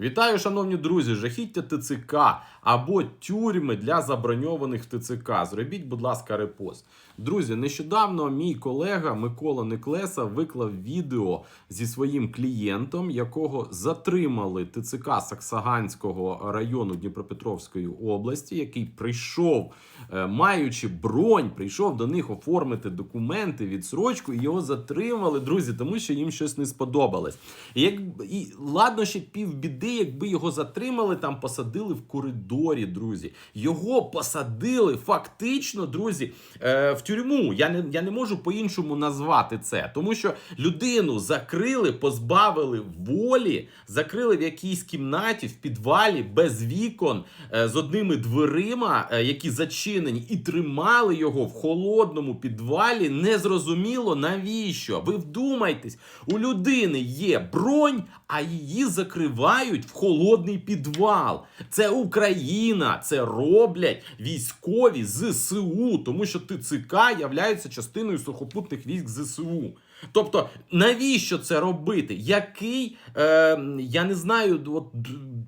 Вітаю, шановні друзі! Жахіття ТЦК або тюрми для заброньованих ТЦК. Зробіть, будь ласка, репост. Друзі, нещодавно мій колега Микола Неклеса виклав відео зі своїм клієнтом, якого затримали ТЦК Саксаганського району Дніпропетровської області, який прийшов, е, маючи бронь, прийшов до них оформити документи, відсрочку, і його затримали, друзі, тому що їм щось не сподобалось. І, як, і ладно, ще півбіди, якби його затримали, там посадили в коридорі, друзі. Його посадили фактично, друзі, е, в тюрму. Я не, я не можу по-іншому назвати це, тому що людину закрили, позбавили волі, закрили в якійсь кімнаті, в підвалі, без вікон, е, з одними дверима, е, які зачинені, і тримали його в холодному підвалі. Незрозуміло навіщо. Ви вдумайтесь, у людини є бронь, а її закривають в холодний підвал. Це Україна, це роблять військові ЗСУ, тому що ТЦК являється частиною сухопутних військ ЗСУ. Тобто, навіщо це робити? Який, е, я не знаю, от,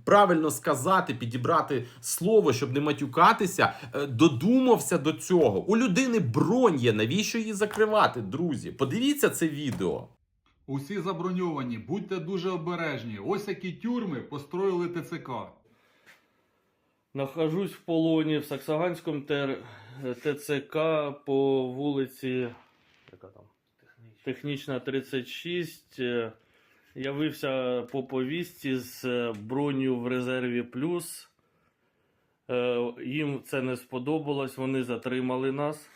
правильно сказати, підібрати слово, щоб не матюкатися, е, додумався до цього. У людини бронь є, навіщо її закривати, друзі? Подивіться це відео. Усі заброньовані, будьте дуже обережні. Ось які тюрми построїли ТЦК. Нахожусь в полоні в Саксаганському тер... ТЦК по вулиці яка там? Технічна 36. Е, Явився по повістці з е, броню в резерві плюс. Е, Їм це не сподобалось, вони затримали нас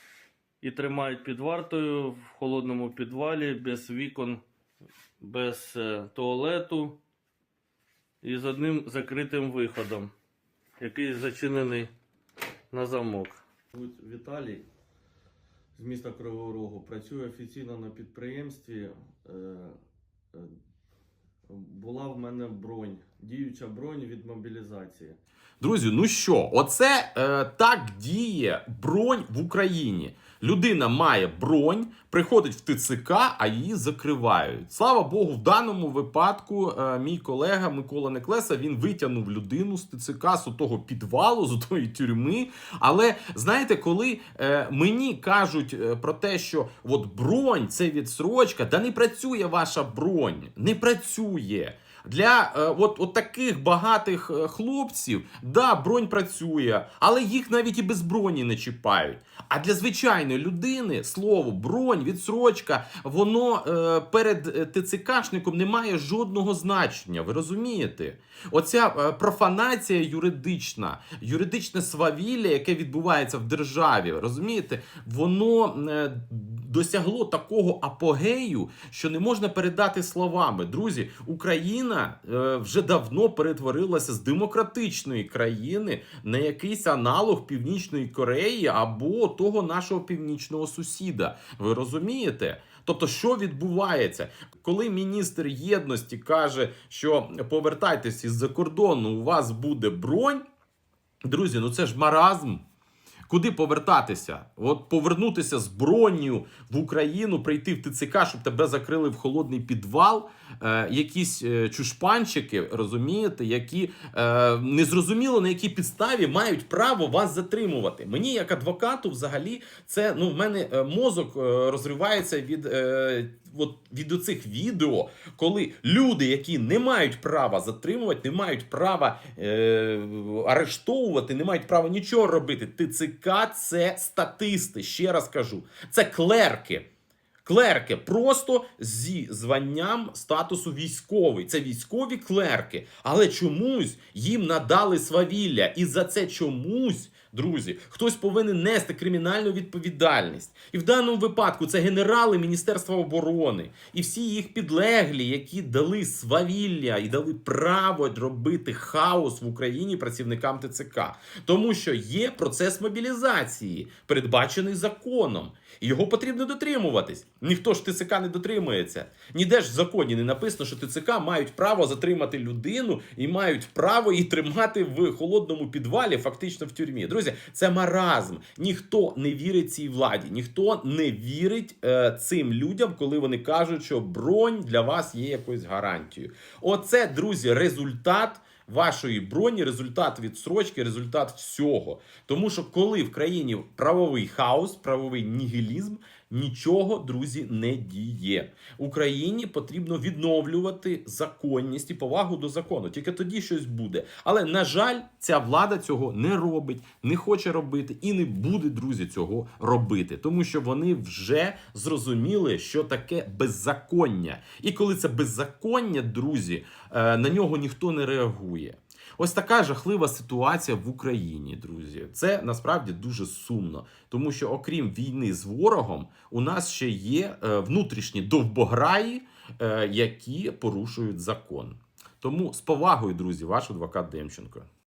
і тримають під вартою в холодному підвалі, без вікон, без е, туалету і з одним закритим виходом який зачинений на замок. Віталій з міста Кривого Рогу. Працюю офіційно на підприємстві. Е, е, Була в мене бронь, діюча бронь від мобілізації. Друзі, ну що, оце е, так діє бронь в Україні. Людина має бронь, приходить в ТЦК, а її закривають. Слава Богу, в даному випадку е, мій колега Микола Неклеса він витягнув людину з ТЦК з того підвалу, з тої тюрми. Але знаєте, коли е, мені кажуть е, про те, що от бронь це відсрочка, да не працює ваша бронь, не працює. Для е, от, от таких багатих е, хлопців, да, бронь працює, але їх навіть і без броні не чіпають. А для звичайної людини слово бронь, відсрочка, воно е, перед е, ТЦКшником не має жодного значення. Ви розумієте? Оця е, профанація юридична, юридичне свавілля, яке відбувається в державі, розумієте, воно е, досягло такого апогею, що не можна передати словами. Друзі, Україна е, вже давно перетворилася з демократичної країни на якийсь аналог Північної Кореї або того нашого північного сусіда. Ви розумієте? Тобто, що відбувається, коли міністр єдності каже, що повертайтесь із-за кордону, у вас буде бронь. Друзі, ну це ж маразм. Куди повертатися? От повернутися з бронью в Україну, прийти в ТЦК, щоб тебе закрили в холодний підвал. Е, якісь е, чушпанчики, розумієте, які е, незрозуміло на якій підставі мають право вас затримувати. Мені, як адвокату, взагалі, це ну в мене е, мозок е, розривається від. Е, От від оцих відео, коли люди, які не мають права затримувати, не мають права е, арештовувати, не мають права нічого робити. ТЦК це статисти. Ще раз кажу, це клерки. Клерки просто зі званням статусу військовий. Це військові клерки. Але чомусь їм надали свавілля. І за це чомусь, друзі, хтось повинен нести кримінальну відповідальність. І в даному випадку це генерали Міністерства оборони і всі їх підлеглі, які дали свавілля і дали право робити хаос в Україні працівникам ТЦК. Тому що є процес мобілізації, передбачений законом. І його потрібно дотримуватись. Ніхто ж ТЦК не дотримується. Ніде ж в законі не написано, що ТЦК мають право затримати людину і мають право її тримати в холодному підвалі, фактично в тюрмі. Друзі. Друзі, це маразм. Ніхто не вірить цій владі, ніхто не вірить е, цим людям, коли вони кажуть, що бронь для вас є якоюсь гарантією. Оце, друзі, результат. Вашої броні, результат відстрочки, результат всього. Тому що коли в країні правовий хаос, правовий нігілізм, нічого, друзі, не діє. Україні потрібно відновлювати законність і повагу до закону. Тільки тоді щось буде. Але на жаль, ця влада цього не робить, не хоче робити і не буде, друзі, цього робити, тому що вони вже зрозуміли, що таке беззаконня. І коли це беззаконня, друзі, е, на нього ніхто не реагує. Ось така жахлива ситуація в Україні, друзі. Це насправді дуже сумно, тому що окрім війни з ворогом, у нас ще є е, внутрішні довбограї, е, які порушують закон. Тому з повагою, друзі, ваш адвокат Демченко.